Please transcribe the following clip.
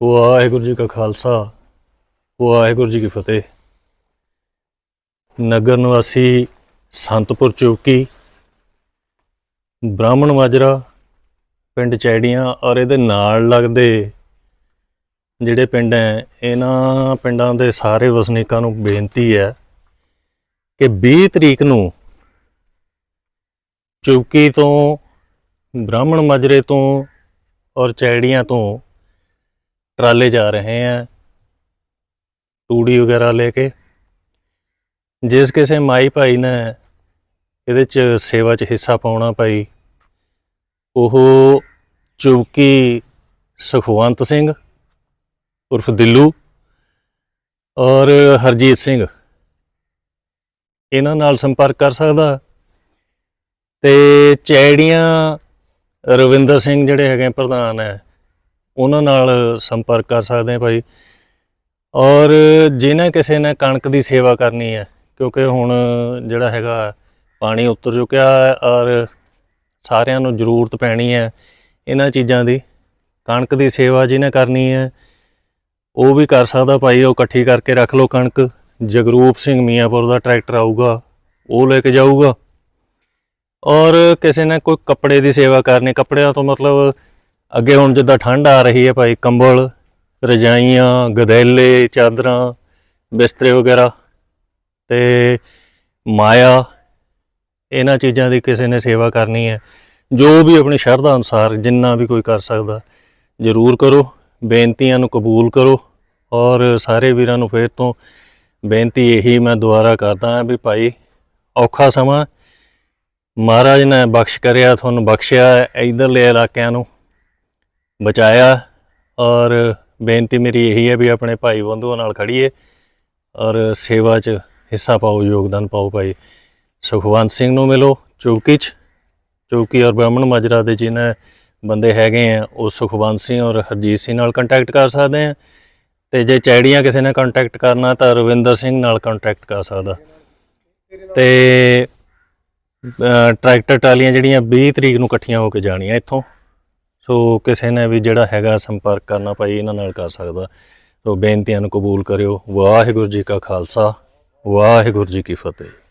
ਵਾਹਿਗੁਰੂ ਜੀ ਕਾ ਖਾਲਸਾ, ਵਾਹਿਗੁਰੂ ਜੀ ਕੀ ਫਤਿਹ। ਨਗਰ ਨਿਵਾਸੀ ਸੰਤਪੁਰ ਚੌਕੀ, ਬ੍ਰਾਹਮਣ ਮਾਜਰਾ, ਪਿੰਡ ਚੈੜੀਆਂ ਔਰ ਇਹਦੇ ਨਾਲ ਲੱਗਦੇ ਜਿਹੜੇ ਪਿੰਡ ਹੈ, ਇਹਨਾਂ ਪਿੰਡਾਂ ਦੇ ਸਾਰੇ ਵਸਨੀਕਾਂ ਨੂੰ ਬੇਨਤੀ ਹੈ ਕਿ 20 ਤਰੀਕ ਨੂੰ ਚੌਕੀ ਤੋਂ, ਬ੍ਰਾਹਮਣ ਮਾਜਰੇ ਤੋਂ ਔਰ ਚੈੜੀਆਂ ਤੋਂ ਟਰਾਲੇ ਜਾ ਰਹੇ ਹੈ ਤੂੜੀ ਵਗੈਰਾ ਲੈ ਕੇ। ਜਿਸ ਕਿਸੇ ਮਾਈ ਭਾਈ ਨੇ ਇਹਦੇ ਚ ਸੇਵਾ ਚ ਹਿੱਸਾ ਪਾਉਣਾ ਭਾਈ, ਉਹ ਚੌਕੀ ਸੁਖਵੰਤ ਸਿੰਘ, ਉਰਫ ਦਿੱਲੂ ਔਰ ਹਰਜੀਤ ਸਿੰਘ। ਇਹਨਾਂ ਨਾਲ ਸੰਪਰਕ ਕਰ ਸਕਦਾ। ਤੇ ਚੈੜੀਆਂ ਰਵਿੰਦਰ ਸਿੰਘ ਜਿਹੜੇ ਹੈਗੇ ਪ੍ਰਧਾਨ ਹੈ ਉਹਨਾਂ ਨਾਲ ਸੰਪਰਕ ਕਰ ਸਕਦੇ ਆ ਭਾਈ। ਔਰ ਜਿਹਨੇ ਕਿਸੇ ਨੇ ਕਣਕ ਦੀ ਸੇਵਾ ਕਰਨੀ ਹੈ, ਕਿਉਂਕਿ ਹੁਣ ਜਿਹੜਾ ਹੈਗਾ ਪਾਣੀ ਉਤਰ ਚੁੱਕਿਆ ਔਰ ਸਾਰਿਆਂ ਨੂੰ ਜ਼ਰੂਰਤ ਪੈਣੀ ਹੈ ਇਹਨਾਂ ਚੀਜ਼ਾਂ ਦੀ, ਕਣਕ ਦੀ ਸੇਵਾ ਜਿਹਨੇ ਕਰਨੀ ਹੈ, ਉਹ ਵੀ ਕਰ ਸਕਦਾ ਭਾਈ, ਉਹ ਇਕੱਠੀ ਕਰਕੇ ਰੱਖ ਲਓ ਕਣਕ। ਜਗਰੂਪ ਸਿੰਘ ਮੀਆਂਪੁਰ ਦਾ ਟਰੈਕਟਰ ਆਊਗਾ, ਉਹ ਲੈ ਕੇ ਜਾਊਗਾ। ਔਰ ਕਿਸੇ ਨੇ ਕੋਈ ਕੱਪੜੇ ਦੀ ਸੇਵਾ ਕਰਨੀ, ਕੱਪੜਿਆਂ ਤੋਂ ਮਤਲਬ ਅੱਗੇ ਹੁਣ ਜਿੱਦਾਂ ਠੰਡ ਆ ਰਹੀ ਹੈ ਭਾਈ, ਕੰਬਲ, ਰਜਾਈਆਂ, ਗਦੈਲੇ, ਚਾਦਰਾਂ, ਬਿਸਤਰੇ ਵਗੈਰਾ ਤੇ ਮਾਇਆ, ਇਹਨਾਂ ਚੀਜ਼ਾਂ ਦੀ ਕਿਸੇ ਨੇ ਸੇਵਾ ਕਰਨੀ ਹੈ। ਜੋ ਵੀ ਆਪਣੀ ਸ਼ਰਧਾ ਅਨੁਸਾਰ ਜਿੰਨਾ ਵੀ ਕੋਈ ਕਰ ਸਕਦਾ, ਜ਼ਰੂਰ ਕਰੋ, ਬੇਨਤੀਆਂ ਨੂੰ ਕਬੂਲ ਕਰੋ ਔਰ ਸਾਰੇ ਵੀਰਾਂ ਨੂੰ ਫੇਰ ਤੋਂ ਬੇਨਤੀ ਇਹੀ ਮੈਂ ਦੁਬਾਰਾ ਕਰਦਾ ਹਾਂ ਵੀ ਭਾਈ, ਔਖਾ ਸਮਾਂ, ਮਹਾਰਾਜ ਨੇ ਬਖਸ਼ ਕਰਿਆ, ਤੁਹਾਨੂੰ ਬਖਸ਼ਿਆ ਇਧਰਲੇ ਇਲਾਕਿਆਂ ਨੂੰ। ਬਚਾਇਆ ਔਰ ਬੇਨਤੀ ਮੇਰੀ ਇਹੀ ਹੈ ਵੀ ਆਪਣੇ ਭਾਈ ਬੰਧੂਆਂ ਨਾਲ ਖੜੀਏ ਔਰ ਸੇਵਾ 'ਚ ਹਿੱਸਾ ਪਾਓ, ਯੋਗਦਾਨ ਪਾਓ ਭਾਈ। ਸੁਖਵੰਤ ਸਿੰਘ ਨੂੰ ਮਿਲੋ ਚੌਕੀ 'ਚ। ਚੌਕੀ ਔਰ ਬ੍ਰਾਹਮਣ ਮਾਜਰਾ ਦੇ ਜਿਹਨੇ ਬੰਦੇ ਹੈਗੇ ਆ, ਉਹ ਸੁਖਵੰਤ ਸਿੰਘ ਔਰ ਹਰਜੀਤ ਸਿੰਘ ਨਾਲ ਕੰਟੈਕਟ ਕਰ ਸਕਦੇ ਆ। ਤੇ ਜੇ ਚੈੜੀਆਂ ਕਿਸੇ ਨੇ ਕੰਟੈਕਟ ਕਰਨਾ ਤਾਂ ਰਵਿੰਦਰ ਸਿੰਘ ਨਾਲ ਕੰਟੈਕਟ ਕਰ ਸਕਦਾ। ਤੇ ਟਰੈਕਟਰ ਟਰਾਲੀਆਂ ਜਿਹੜੀਆਂ 20 ਤਰੀਕ ਨੂੰ ਇਕੱਠੀਆਂ ਹੋ ਕੇ ਜਾਣੀਆਂ ਇੱਥੋਂ। ਸੋ ਕਿਸੇ ਨੇ ਵੀ ਜਿਹੜਾ ਹੈਗਾ ਸੰਪਰਕ ਕਰਨਾ ਭਾਈ, ਇਹਨਾਂ ਨਾਲ ਕਰ ਸਕਦਾ। ਸੋ ਬੇਨਤੀਆਂ ਨੂੰ ਕਬੂਲ ਕਰਿਓ। ਵਾਹਿਗੁਰੂ ਜੀ ਕਾ ਖਾਲਸਾ, ਵਾਹਿਗੁਰੂ ਜੀ ਕੀ ਫਤਿਹ।